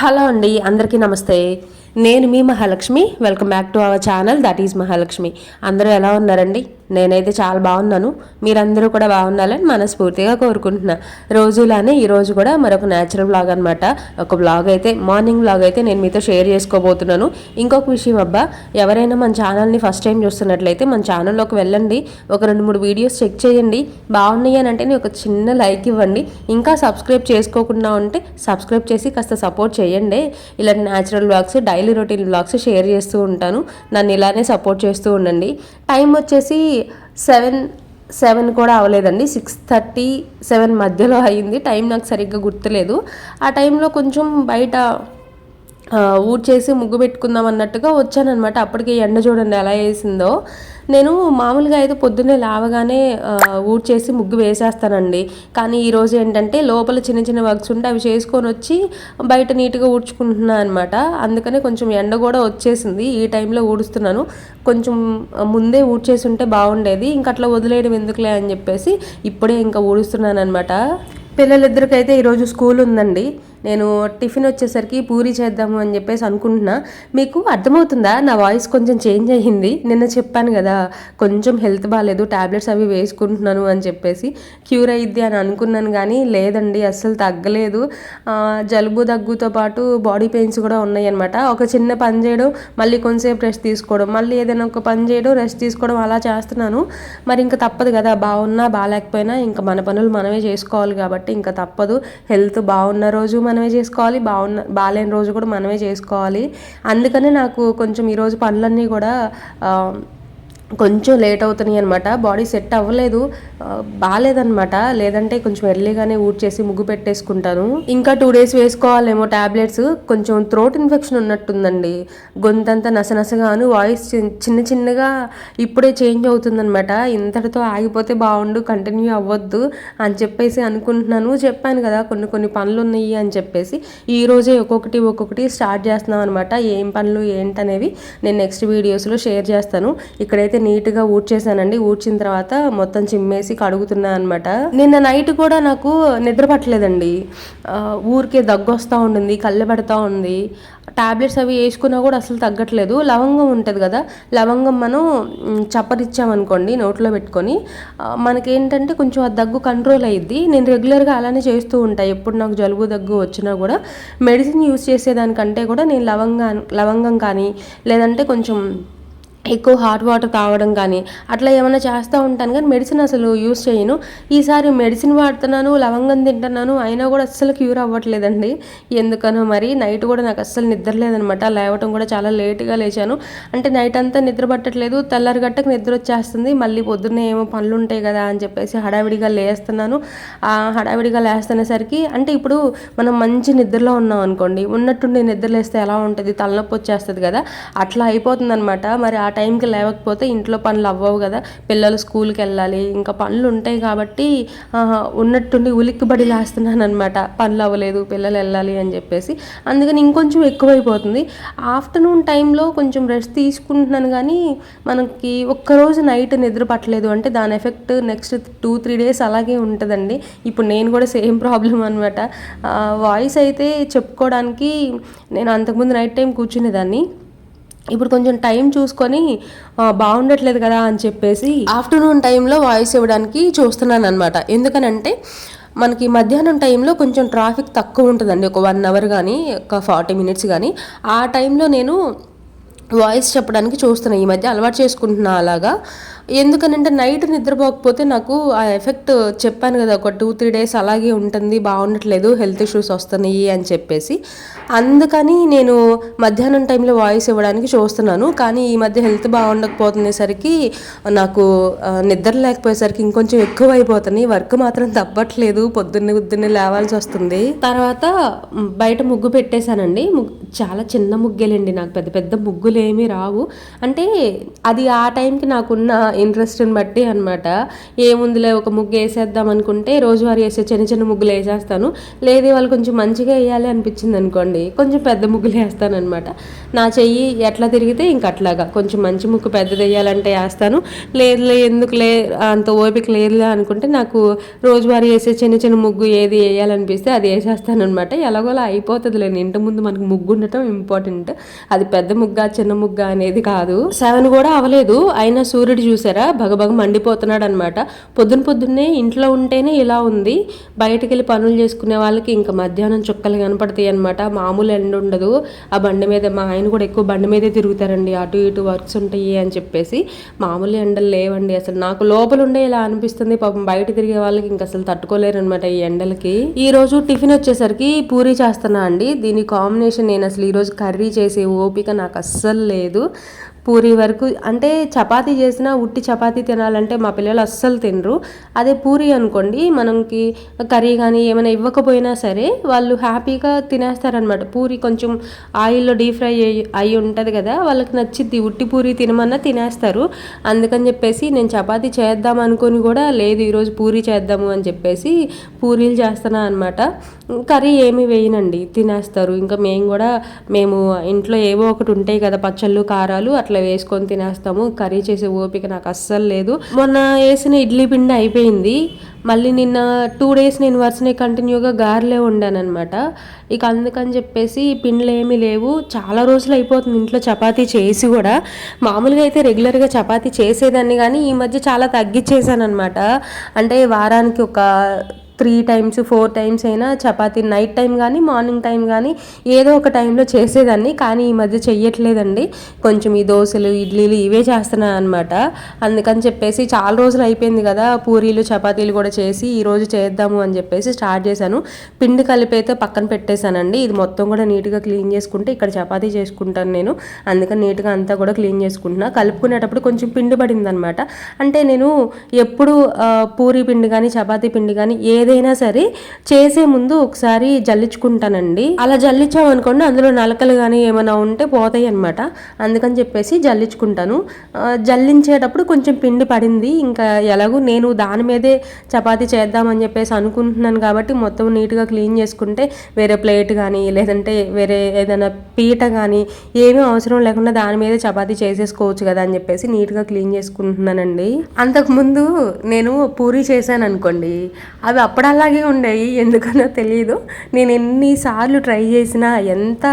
Hello అండి అందరికీ నమస్తే. నేను మీ Mahalakshmi welcome back to our channel that is Mahalakshmi. అందరూ ఎలా ఉన్నారండి? నేనైతే చాలా బాగున్నాను. మీరందరూ కూడా బాగుండాలని మనస్ఫూర్తిగా కోరుకుంటున్నా. రోజులానే ఈరోజు కూడా మరొక న్యాచురల్ బ్లాగ్ అనమాట ఒక బ్లాగ్ అయితే మార్నింగ్ బ్లాగ్ అయితే నేను మీతో షేర్ చేసుకోబోతున్నాను. ఇంకొక విషయం అబ్బా ఎవరైనా మన ఛానల్ని ఫస్ట్ టైం చూస్తున్నట్లయితే మన ఛానల్లోకి వెళ్ళండి. ఒక రెండు మూడు వీడియోస్ చెక్ చేయండి. బాగున్నాయి అని అంటే ఒక చిన్న లైక్ ఇవ్వండి. ఇంకా సబ్స్క్రైబ్ చేసుకోకుండా ఉంటే సబ్స్క్రైబ్ చేసి కాస్త సపోర్ట్ చేయండి. ఇలాంటి natural blogs daily routine blogs share చేస్తూ ఉంటాను. నన్ను ఇలానే సపోర్ట్ చేస్తూ ఉండండి. టైం వచ్చేసి సెవెన్ సెవెన్ కూడా అవ్వలేదండి. సిక్స్ థర్టీ సెవెన్ మధ్యలో అయింది టైం నాకు సరిగ్గా గుర్తులేదు. ఆ టైంలో కొంచెం బయట ఊడ్చేసి ముగ్గు పెట్టుకుందాం అన్నట్టుగా వచ్చానమాట అప్పటికి ఎండ చూడండి ఎలా వేసిందో. నేను మామూలుగా అయితే పొద్దున్నే లావగానే ఊడ్చేసి ముగ్గు వేసేస్తానండి. కానీ ఈరోజు ఏంటంటే లోపల చిన్న చిన్న వర్క్స్ ఉంటే అవి చేసుకొని వచ్చి బయట నీట్గా ఊడ్చుకుంటున్నాను అనమాట అందుకనే కొంచెం ఎండ కూడా వచ్చేసింది. ఈ టైంలో ఊడుస్తున్నాను. కొంచెం ముందే ఊడ్చేసి ఉంటే బాగుండేది. ఇంకా అట్లా వదిలేయడం ఎందుకులే అని చెప్పేసి ఇప్పుడే ఇంకా ఊడుస్తున్నాను అనమాట పిల్లలిద్దరికైతే ఈరోజు స్కూల్ ఉందండి. నేను టిఫిన్ వచ్చేసరికి పూరి చేద్దాము అని చెప్పేసి అనుకుంటున్నా. మీకు అర్థమవుతుందా? నా వాయిస్ కొంచెం చేంజ్ అయ్యింది. నిన్న చెప్పాను కదా కొంచెం హెల్త్ బాగాలేదు ట్యాబ్లెట్స్ అవి వేసుకుంటున్నాను అని చెప్పేసి. క్యూర్ అయ్యిద్ది అని అనుకున్నాను కానీ లేదండి అస్సలు తగ్గలేదు. జలుబు దగ్గుతో పాటు బాడీ పెయిన్స్ కూడా ఉన్నాయి అనమాట ఒక చిన్న పని చేయడం మళ్ళీ కొంచెంసేపు రెస్ట్ తీసుకోవడం మళ్ళీ ఏదైనా ఒక పని చేయడం రెస్ట్ తీసుకోవడం అలా చేస్తున్నాను. మరి ఇంకా తప్పదు కదా బాగున్నా బాగాలేకపోయినా ఇంకా మన పనులు మనమే చేసుకోవాలి కాబట్టి ఇంకా తప్పదు. హెల్త్ బాగున్న రోజు మనమే చేసుకోవాలి బాగున్న బాగాలేని రోజు కూడా మనమే చేసుకోవాలి. అందుకనే నాకు కొంచెం ఈరోజు పనులన్నీ కూడా కొంచెం లేట్ అవుతున్నాయి అనమాట బాడీ సెట్ అవ్వలేదు. బాగాలేదనమాట లేదంటే కొంచెం ఎర్లీగానే ఊడ్చేసి ముగ్గు పెట్టేసుకుంటాను. ఇంకా టూ డేస్ వేసుకోవాలేమో టాబ్లెట్స్. కొంచెం థ్రోట్ ఇన్ఫెక్షన్ ఉన్నట్టుందండి. గొంతంతా నసనసగాను వాయిస్ చిన్న చిన్నగా ఇప్పుడే చేంజ్ అవుతుందనమాట ఇంతటితో ఆగిపోతే బాగుండు కంటిన్యూ అవ్వద్దు అని చెప్పేసి అనుకుంటున్నాను. చెప్పాను కదా కొన్ని కొన్ని పనులు ఉన్నాయి అని చెప్పేసి. ఈ రోజే ఒక్కొక్కటి ఒక్కొక్కటి స్టార్ట్ చేస్తున్నాం అనమాట ఏం పనులు ఏంటనేవి నేను నెక్స్ట్ వీడియోస్లో షేర్ చేస్తాను. ఇక్కడైతే అయితే నీట్గా ఊడ్చేసానండి. ఊడ్చిన తర్వాత మొత్తం చిమ్మేసి కడుగుతున్నా అనమాట నిన్న నైట్ కూడా నాకు నిద్ర పట్టలేదండి. ఊరికే దగ్గు వస్తూ ఉండింది కళ్ళు పెడతా ఉంది. టాబ్లెట్స్ అవి వేసుకున్నా కూడా అసలు తగ్గట్లేదు. లవంగం ఉంటుంది కదా లవంగం మనం చప్పరిచ్చామనుకోండి నోట్లో పెట్టుకొని మనకేంటంటే కొంచెం ఆ దగ్గు కంట్రోల్ అయ్యిద్ది నేను రెగ్యులర్గా అలానే చేస్తూ ఉంటాను ఎప్పుడు నాకు జలుబు దగ్గు వచ్చినా కూడా మెడిసిన్ యూస్ చేసేదానికంటే కూడా నేను లవంగా లవంగం కానీ లేదంటే కొంచెం ఎక్కువ హాట్ వాటర్ తాగడం కానీ అట్లా ఏమైనా చేస్తూ ఉంటాను కానీ మెడిసిన్ అసలు యూస్ చేయను. ఈసారి మెడిసిన్ వాడుతున్నాను లవంగం తింటున్నాను అయినా కూడా అస్సలు క్యూర్ అవ్వట్లేదండి. ఎందుకనో మరి నైట్ కూడా నాకు అస్సలు నిద్ర లేదనమాట. లేవటం కూడా చాలా లేట్గా లేచాను. అంటే నైట్ అంతా నిద్ర పట్టట్లేదు. తెల్లారి గట్టకు నిద్ర వచ్చేస్తుంది. మళ్ళీ పొద్దున్నే ఏమో పనులు ఉంటాయి కదా అని చెప్పేసి హడావిడిగా లేస్తున్నాను. ఆ హడావిడిగా లేస్తునేసరికి అంటే ఇప్పుడు మనం మంచి నిద్రలో ఉన్నాం అనుకోండి. ఉన్నట్టుండి నిద్ర లేస్తే ఎలా ఉంటుంది? తలనొప్పి వచ్చేస్తుంది కదా. అట్లా అయిపోతుంది అనమాట మరి ఆ టైంకి లేవకపోతే ఇంట్లో పనులు అవ్వవు కదా. పిల్లలు స్కూల్కి వెళ్ళాలి. ఇంకా పనులు ఉంటాయి కాబట్టి ఉన్నట్టుండి ఉలిక్కిబడి లేస్తున్నాను అనమాట పనులు అవ్వలేదు పిల్లలు వెళ్ళాలి అని చెప్పేసి. అందుకని ఇంకొంచెం ఎక్కువైపోతుంది. ఆఫ్టర్నూన్ టైంలో కొంచెం రెస్ట్ తీసుకుంటున్నాను కానీ మనకి ఒక్కరోజు నైట్ నిద్ర పట్టలేదు అంటే దాని effect next two three days అలాగే ఉంటుందండి. ఇప్పుడు నేను కూడా సేమ్ ప్రాబ్లం అనమాట వాయిస్ అయితే చెప్పుకోవడానికి నేను అంతకుముందు నైట్ టైం కూర్చునేదాన్ని. ఇప్పుడు కొంచెం టైం చూసుకొని బాగుండట్లేదు కదా అని చెప్పేసి ఆఫ్టర్నూన్ టైంలో వాయిస్ ఇవ్వడానికి చూస్తున్నాను అనమాట ఎందుకనంటే మనకి మధ్యాహ్నం టైంలో కొంచెం ట్రాఫిక్ తక్కువ ఉంటుందండి. ఒక వన్ అవర్ కానీ ఒక ఫార్టీ మినిట్స్ కానీ ఆ టైంలో నేను వాయిస్ చెప్పడానికి చూస్తున్నాను ఈ మధ్య అలవాటు చేసుకుంటున్నా అలాగా. ఎందుకనంటే నైట్ నిద్రపోకపోతే నాకు ఆ ఎఫెక్ట్ చెప్పాను కదా ఒక టూ త్రీ డేస్ అలాగే ఉంటుంది బాగుండట్లేదు హెల్త్ ఇష్యూస్ వస్తున్నాయి అని చెప్పేసి. అందుకని నేను మధ్యాహ్నం టైంలో వాయిస్ ఇవ్వడానికి చూస్తున్నాను. కానీ ఈ మధ్య హెల్త్ బాగుండకపోతుందేసరికి నాకు నిద్ర లేకపోయేసరికి ఇంకొంచెం ఎక్కువ అయిపోతున్నాయి వర్క్ మాత్రం తప్పట్లేదు పొద్దున్నే పొద్దున్నే లేవాల్సి వస్తుంది. తర్వాత బయట ముగ్గు పెట్టేశానండి. చాలా చిన్న ముగ్గేలండి నాకు. పెద్ద పెద్ద ముగ్గులు ఏమీ రావు. అంటే అది ఆ టైంకి నాకున్న ఇంట్రెస్ట్ని బట్టి అనమాట ఏముందిలే ఒక ముగ్గు వేసేద్దాం అనుకుంటే రోజువారీ వేసే చిన్న చిన్న ముగ్గులు వేసేస్తాను. లేదు వాళ్ళు కొంచెం మంచిగా వేయాలి అనిపించింది అనుకోండి కొంచెం పెద్ద ముగ్గులు వేస్తాను అనమాట నా చెయ్యి ఎట్లా తిరిగితే ఇంక అట్లాగా. కొంచెం మంచి ముగ్గు పెద్దది వేయాలంటే వేస్తాను. లేదులే ఎందుకు లే అంత ఓపిక లేదులే అనుకుంటే నాకు రోజువారీ వేసే చిన్న చిన్న ముగ్గు ఏది వేయాలనిపిస్తే అది వేసేస్తాను అనమాట ఎలాగోలా అయిపోతుందిలే ఇంటి ముందు మనకు ముగ్గు ఉండటం ఇంపార్టెంట్. అది పెద్ద ముగ్గా చిన్న ముగ్గా అనేది కాదు. సెవెన్ కూడా అవలేదు అయినా సూర్యుడు చూసారా? భగభగ మండిపోతున్నాడు అనమాట పొద్దున పొద్దున్నే ఇంట్లో ఉంటేనే ఇలా ఉంది. బయటకు వెళ్ళి పనులు చేసుకునే వాళ్ళకి ఇంకా మధ్యాహ్నం చుక్కలు కనపడతాయి అనమాట మామూలు ఎండ ఉండదు. ఆ బండి మీద మా ఆయన కూడా ఎక్కువ బండి మీదే తిరుగుతారండి. అటు ఇటు వర్క్స్ ఉంటాయి అని చెప్పేసి. మామూలు ఎండలు లేవండి. అసలు నాకు లోపల ఉండే ఇలా అనిపిస్తుంది. పాపం బయట తిరిగే వాళ్ళకి ఇంకా అసలు తట్టుకోలేరు అనమాట ఈ ఎండలకి. ఈ రోజు టిఫిన్ వచ్చేసరికి పూరి చేస్తున్నా అండి? దీని కాంబినేషన్ నేను అసలు ఈరోజు కర్రీ చేసే ఓపిక నాకు అస్సలు లేదు. పూరి వరకు అంటే చపాతీ చేసినా ఉట్టి చపాతీ తినాలంటే మా పిల్లలు అస్సలు తినరు. అదే పూరి అనుకోండి మనకి కర్రీ కానీ ఏమైనా ఇవ్వకపోయినా సరే వాళ్ళు హ్యాపీగా తినేస్తారనమాట పూరి కొంచెం ఆయిల్లో డీప్ ఫ్రై అయి ఉంటుంది కదా వాళ్ళకి నచ్చిద్ది. ఉట్టి పూరి తినమన్నా తినేస్తారు. అందుకని చెప్పేసి నేను చపాతీ చేద్దాం అనుకొని కూడా లేదు ఈరోజు పూరి చేద్దాము అని చెప్పేసి పూరీలు చేస్తున్నా అనమాట కర్రీ ఏమి వేయనండి తినేస్తారు. ఇంకా మేము కూడా మేము ఇంట్లో ఏవో ఒకటి ఉంటాయి కదా పచ్చళ్ళు కారాలు అట్లా అట్లా వేసుకొని తినేస్తాము. కర్రీ చేసే ఓపిక నాకు అస్సలు లేదు. మొన్న వేసిన ఇడ్లీ పిండి అయిపోయింది. మళ్ళీ నిన్న టూ డేస్ నేను వరుసనే కంటిన్యూగా గారెలే అనమాట ఇక అందుకని చెప్పేసి పిండ్లు ఏమీ లేవు. చాలా రోజులు అయిపోతుంది ఇంట్లో చపాతీ చేసి కూడా. మామూలుగా అయితే రెగ్యులర్గా చపాతీ చేసేదాన్ని కానీ ఈ మధ్య చాలా తగ్గించేసాను అనమాట అంటే వారానికి ఒక త్రీ టైమ్స్ ఫోర్ టైమ్స్ అయినా చపాతీ నైట్ టైం కానీ మార్నింగ్ టైం కానీ ఏదో ఒక టైంలో చేసేదాన్ని. కానీ ఈ మధ్య చెయ్యట్లేదండి. కొంచెం ఈ దోశలు ఇడ్లీలు ఇవే చేస్తున్నాను అనమాట అందుకని చెప్పేసి చాలా రోజులు అయిపోయింది కదా పూరీలు చపాతీలు కూడా చేసి ఈరోజు చేద్దాము అని చెప్పేసి స్టార్ట్ చేశాను. పిండి కలిపైతే పక్కన పెట్టేశానండి. ఇది మొత్తం కూడా నీట్గా క్లీన్ చేసుకుంటే ఇక్కడ చపాతీ చేసుకుంటాను నేను. అందుకని నీట్గా అంతా కూడా క్లీన్ చేసుకుంటున్నా. కలుపుకునేటప్పుడు కొంచెం పిండి పడింది అనమాట అంటే నేను ఎప్పుడు పూరి పిండి కానీ చపాతీ పిండి కానీ ఏ ఏదైనా సరే చేసే ముందు ఒకసారి జల్లించుకుంటానండి. అలా జల్లించాం అనుకోండి అందులో నలకలు కానీ ఏమైనా ఉంటే పోతాయి అనమాట అందుకని చెప్పేసి జల్లించుకుంటాను. జల్లించేటప్పుడు కొంచెం పిండి పడింది. ఇంకా ఎలాగో నేను దాని మీదే చపాతీ చేద్దామని చెప్పేసి అనుకుంటున్నాను కాబట్టి మొత్తం నీట్గా క్లీన్ చేసుకుంటే వేరే ప్లేట్ కానీ లేదంటే వేరే ఏదైనా పీట కానీ ఏమీ అవసరం లేకుండా దాని మీదే చపాతీ చేసేసుకోవచ్చు కదా అని చెప్పేసి నీట్గా క్లీన్ చేసుకుంటున్నానండి. అంతకుముందు నేను పూరి చేశాను అనుకోండి అవి అప్పుడు అలాగే ఉండేవి ఎందుకనో తెలియదు నేను ఎన్నిసార్లు ట్రై చేసినా ఎంత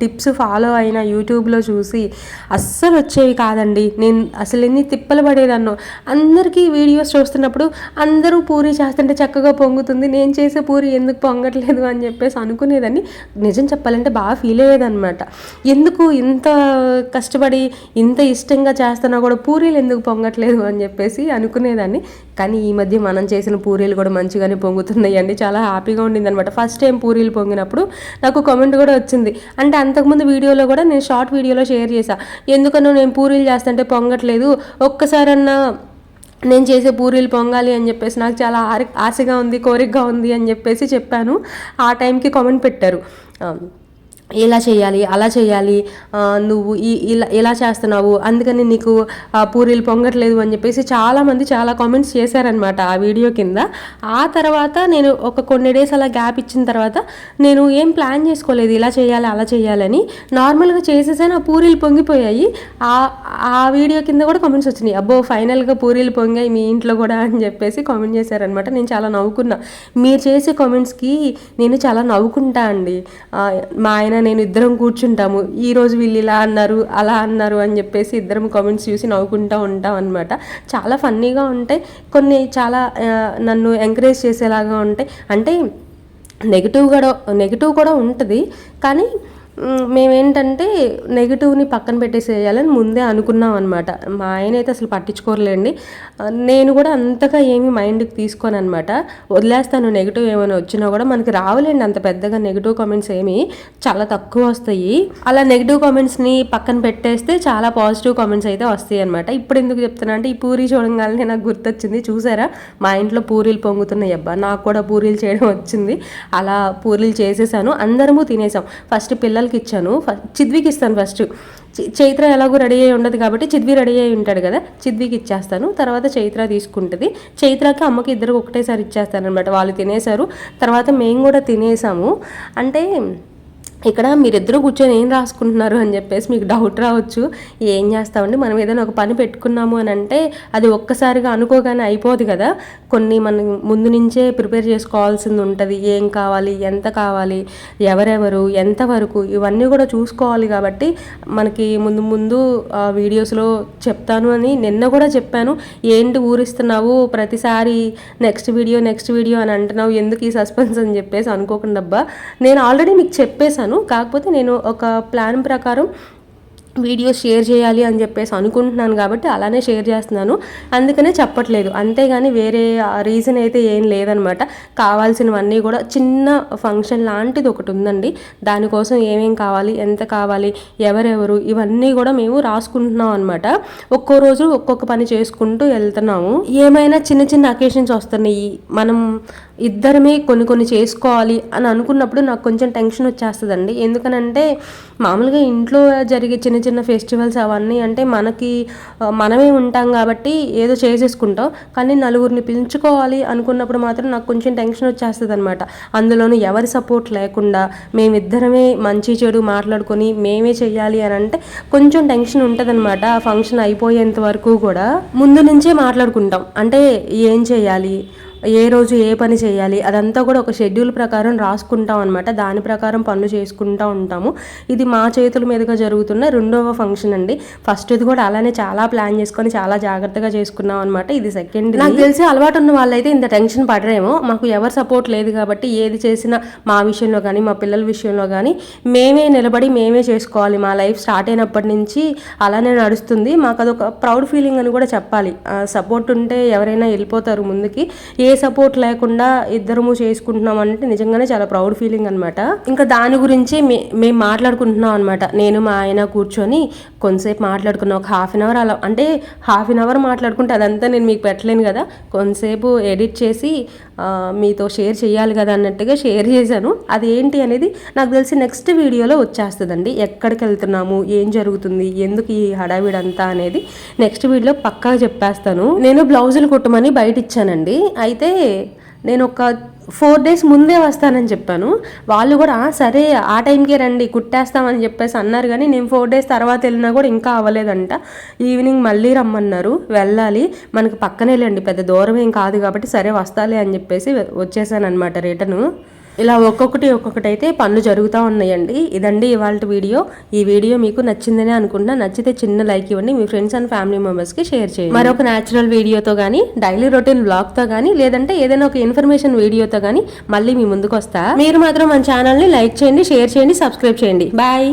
టిప్స్ ఫాలో అయినా యూట్యూబ్లో చూసి అస్సలు వచ్చేవి కాదండి. నేను అసలు ఎన్ని తిప్పలు పడేదాన్నో. అందరికీ వీడియోస్ చూస్తున్నప్పుడు అందరూ పూరి చేస్తుంటే చక్కగా పొంగుతుంది. నేను చేసే పూరి ఎందుకు పొంగట్లేదు అని చెప్పేసి అనుకునేదాన్ని. నిజం చెప్పాలంటే బాగా ఫీల్ అయ్యేదన్నమాట. ఎందుకు ఇంత కష్టపడి ఇంత ఇష్టంగా చేస్తున్నా కూడా పూరీలు ఎందుకు పొంగట్లేదు అని చెప్పేసి అనుకునేదాన్ని. కానీ ఈ మధ్య మనం చేసిన పూరీలు కూడా మంచి మంచిగానే పొంగుతున్నాయి అండి. చాలా హ్యాపీగా ఉండింది అనమాట ఫస్ట్ టైం పూరీలు పొంగినప్పుడు నాకు కామెంట్ కూడా వచ్చింది. అంటే అంతకుముందు వీడియోలో కూడా నేను షార్ట్ వీడియోలో షేర్ చేశాను ఎందుకనో నేను పూరీలు చేస్తుంటే పొంగట్లేదు. ఒక్కసారన్నా నేను చేసే పూరీలు పొంగాలి అని చెప్పేసి నాకు చాలా ఆశగా ఉంది కోరికగా ఉంది అని చెప్పేసి చెప్పాను. ఆ టైంకి కామెంట్ పెట్టారు. ఇలా చేయాలి అలా చేయాలి నువ్వు ఈ ఇలా ఇలా చేస్తున్నావు అందుకని నీకు పూరీలు పొంగట్లేదు అని చెప్పేసి చాలామంది చాలా కామెంట్స్ చేశారనమాట ఆ వీడియో కింద. ఆ తర్వాత నేను ఒక కొన్ని డేస్ అలా గ్యాప్ ఇచ్చిన తర్వాత నేను ఏం ప్లాన్ చేసుకోలేదు ఇలా చేయాలి అలా చేయాలని నార్మల్గా చేసేసాను ఆ పూరీలు పొంగిపోయాయి. ఆ ఆ వీడియో కింద కూడా కామెంట్స్ వచ్చినాయి. అబ్బో ఫైనల్గా పూరీలు పొంగాయి మీ ఇంట్లో కూడా అని చెప్పేసి కామెంట్ చేశారనమాట నేను చాలా నవ్వుకున్నా. మీరు చేసే కామెంట్స్కి నేను చాలా నవ్వుకుంటా అండి. మా ఆయన నేను ఇద్దరం కూర్చుంటాము ఈరోజు వీళ్ళు ఇలా అన్నారు అలా అన్నారు అని చెప్పేసి ఇద్దరం కామెంట్స్ చూసి నవ్వుకుంటూ ఉంటాం అనమాట చాలా ఫన్నీగా ఉంటాయి. కొన్ని చాలా నన్ను ఎంకరేజ్ చేసేలాగా ఉంటాయి. అంటే నెగిటివ్ కూడా నెగిటివ్ కూడా ఉంటుంది. కానీ మేమేంటంటే నెగిటివ్ని పక్కన పెట్టేసేయాలని ముందే అనుకున్నాం అనమాట మా ఆయన అయితే అసలు పట్టించుకోరలేండి. నేను కూడా అంతగా ఏమి మైండ్కి తీసుకోను అనమాట వదిలేస్తాను నెగిటివ్ ఏమైనా వచ్చినా కూడా మనకి రావలేండి అంత పెద్దగా నెగిటివ్ కామెంట్స్ ఏమి. చాలా తక్కువ వస్తాయి. అలా నెగిటివ్ కామెంట్స్ని పక్కన పెట్టేస్తే చాలా పాజిటివ్ కామెంట్స్ అయితే వస్తాయి అనమాట ఇప్పుడు ఎందుకు చెప్తున్నా అంటే ఈ పూరి చూడగానే నాకు గుర్తొచ్చింది. చూసారా? మా ఇంట్లో పూరీలు పొంగుతున్నాయి. అబ్బా నాకు కూడా పూరీలు చేయడం వచ్చింది. అలా పూరీలు చేసేసాను. అందరము తినేసాం. ఫస్ట్ పిల్లలు పిల్లలకి ఇచ్చాను. చిద్వికి ఇస్తాను ఫస్ట్ చైత్ర ఎలాగో రెడీ అయ్యి ఉండదు కాబట్టి చిద్వి రెడీ అయ్యి ఉంటాడు కదా చిద్వికి ఇచ్చేస్తాను. తర్వాత చైత్ర తీసుకుంటుంది. చైత్రకి అమ్మకి ఇద్దరు ఒకటేసారి ఇచ్చేస్తాను అనమాట వాళ్ళు తినేశారు. తర్వాత మేము కూడా తినేసాము. అంటే ఇక్కడ మీరిద్దరూ కూర్చొని ఏం రాసుకుంటున్నారు అని చెప్పేసి మీకు డౌట్ రావచ్చు. ఏం చేస్తామండి? మనం ఏదైనా ఒక పని పెట్టుకున్నాము అని అంటే అది ఒక్కసారిగా అనుకోగానే అయిపోదు కదా. కొన్ని మనం ముందు నుంచే ప్రిపేర్ చేసుకోవాల్సింది ఉంటుంది. ఏం కావాలి? ఎంత కావాలి? ఎవరెవరు? ఎంతవరకు ఇవన్నీ కూడా చూసుకోవాలి కాబట్టి మనకి ముందు ముందు ఆ, వీడియోస్లో చెప్తాను అని నిన్న కూడా చెప్పాను. ఏంటి ఊరిస్తున్నావు? ప్రతిసారి నెక్స్ట్ వీడియో నెక్స్ట్ వీడియో అని అంటున్నావు. ఎందుకు ఈ సస్పెన్స్ అని చెప్పేసి అనుకోకుండా నేను ఆల్రెడీ మీకు చెప్పేశాను. కాకపోతే నేను ఒక ప్లాన్ ప్రకారం వీడియో షేర్ చేయాలి అని చెప్పేసి అనుకుంటున్నాను కాబట్టి అలానే షేర్ చేస్తున్నాను. అందుకనే చెప్పట్లేదు. అంతేగాని వేరే రీజన్ అయితే ఏం లేదనమాట. కావాల్సినవన్నీ కూడా చిన్న ఫంక్షన్ లాంటిది ఒకటి ఉందండి. దానికోసం ఏమేం కావాలి ఎంత కావాలి ఎవరెవరు ఇవన్నీ కూడా మేము రాసుకుంటున్నాం అనమాట. ఒక్కో రోజు ఒక్కొక్క పని చేసుకుంటూ వెళ్తున్నాము. ఏమైనా చిన్న చిన్న అకేషన్స్ వస్తున్నాయి. మనం ఇద్దరమే కొన్ని కొన్ని చేసుకోవాలి అని అనుకున్నప్పుడు నాకు కొంచెం టెన్షన్ వచ్చేస్తుందండి. ఎందుకనంటే మామూలుగా ఇంట్లో జరిగే చిన్న చిన్న ఫెస్టివల్స్ అవన్నీ అంటే మనకి మనమే ఉంటాం కాబట్టి ఏదో చేసేసుకుంటాం. కానీ నలుగురిని పిలుచుకోవాలి అనుకున్నప్పుడు మాత్రం నాకు కొంచెం టెన్షన్ వచ్చేస్తుంది అనమాట అందులోనూ ఎవరి సపోర్ట్ లేకుండా మేమిద్దరమే మంచి చెడు మాట్లాడుకొని మేమే చెయ్యాలి అని అంటే కొంచెం టెన్షన్ ఉంటుంది ఆ ఫంక్షన్ అయిపోయేంత వరకు కూడా ముందు నుంచే మాట్లాడుకుంటాం. అంటే ఏం చేయాలి ఏ రోజు ఏ పని చేయాలి అదంతా కూడా ఒక షెడ్యూల్ ప్రకారం రాసుకుంటాం అనమాట దాని ప్రకారం పనులు చేసుకుంటూ ఉంటాము. ఇది మా చేతుల మీదుగా జరుగుతున్న రెండవ ఫంక్షన్ అండి. ఫస్ట్ ఇది కూడా అలానే చాలా ప్లాన్ చేసుకొని చాలా జాగ్రత్తగా చేసుకున్నాం అనమాట ఇది సెకండ్ నాకు తెలిసి అలవాటు ఉన్న వాళ్ళైతే ఇంత టెన్షన్ పడరేమో. మాకు ఎవరు సపోర్ట్ లేదు కాబట్టి ఏది చేసినా మా విషయంలో కానీ మా పిల్లల విషయంలో కానీ మేమే నిలబడి మేమే చేసుకోవాలి. మా లైఫ్ స్టార్ట్ అయినప్పటి నుంచి అలానే నడుస్తుంది. మాకు అదొక ప్రౌడ్ ఫీలింగ్ అని కూడా చెప్పాలి. సపోర్ట్ ఉంటే ఎవరైనా వెళ్ళిపోతారు ముందుకి. ఏ సపోర్ట్ లేకుండా ఇద్దరము చేసుకుంటున్నాం అంటే నిజంగానే చాలా ప్రౌడ్ ఫీలింగ్ అనమాట ఇంకా దాని గురించి మే మేము మాట్లాడుకుంటున్నాం అనమాట నేను మా ఆయన కూర్చొని కొంతసేపు మాట్లాడుకున్నాం. ఒక హాఫ్ అన్ అవర్ అలా అంటే హాఫ్ అన్ అవర్ మాట్లాడుకుంటే అదంతా నేను మీకు పెట్టలేను కదా. కొంతసేపు ఎడిట్ చేసి మీతో షేర్ చేయాలి కదా అన్నట్టుగా షేర్ చేశాను. అది ఏంటి అనేది నాకు తెలిసి నెక్స్ట్ వీడియోలో వచ్చేస్తుందండి. ఎక్కడికి వెళ్తున్నాము? ఏం జరుగుతుంది? ఎందుకు ఈ హడావిడి అంతా అనేది నెక్స్ట్ వీడియోలో పక్కా చెప్పేస్తాను. నేను బ్లౌజులు కుట్టమని బయట ఇచ్చానండి అయితే నేను ఒక ఫోర్ డేస్ ముందే వస్తానని చెప్పాను. వాళ్ళు కూడా సరే ఆ టైంకే రండి కుట్టేస్తామని చెప్పేసి అన్నారు కానీ నేను ఫోర్ డేస్ తర్వాత వెళ్ళినా కూడా ఇంకా అవ్వలేదంట. ఈవినింగ్ మళ్ళీ రమ్మన్నారు వెళ్ళాలి మనకి పక్కనే లేండి పెద్ద దూరం ఏం కాదు కాబట్టి సరే వస్తాలే అని చెప్పేసి వచ్చేసాను అనమాట రిటర్ను. ఇలా ఒక్కొక్కటి ఒక్కొక్కటి అయితే పనులు జరుగుతూ ఉన్నాయండి. ఇదండి ఇవాళ వీడియో. ఈ వీడియో మీకు నచ్చిందని అనుకుంటున్నా. నచ్చితే చిన్న లైక్ ఇవ్వండి. మీ ఫ్రెండ్స్ అండ్ ఫ్యామిలీ మెంబర్స్కి షేర్ చేయండి. మరొక న్యాచురల్ వీడియోతో కానీ డైలీ రొటీన్ బ్లాగ్తో కానీ లేదంటే ఏదైనా ఒక ఇన్ఫర్మేషన్ వీడియోతో కానీ మళ్ళీ మీ ముందుకు వస్తా మీరు మాత్రం మన ఛానల్ని లైక్ చేయండి షేర్ చేయండి సబ్స్క్రైబ్ చేయండి. బాయ్.